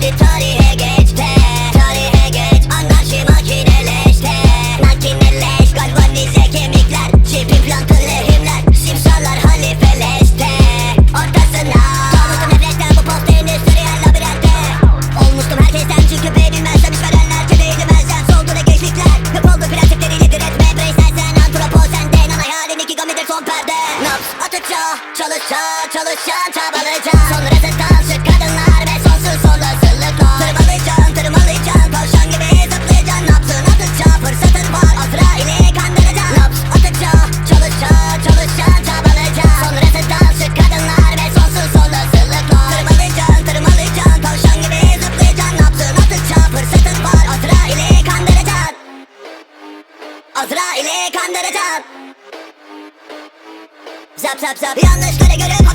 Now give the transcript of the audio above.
Hadi tarihe geç de Tarihe geç anarşi makineleş de Makineleş kemikler Çipi plankı lehimler Simsalar halifeleş de Ortasına Çalmıştım nefresten bu posta endüstri her labirentte herkesten çünkü beni bilmezsem iş verenler Çevreydi soldu ne gençlikler Yok oldu prensipleri yedir etme Bireysel sen iki gamidir son perde. Naps atışa çalışa çalışan çabalıca Sonra sen uyandıracağım Zap zap zap. Yanlış göre göre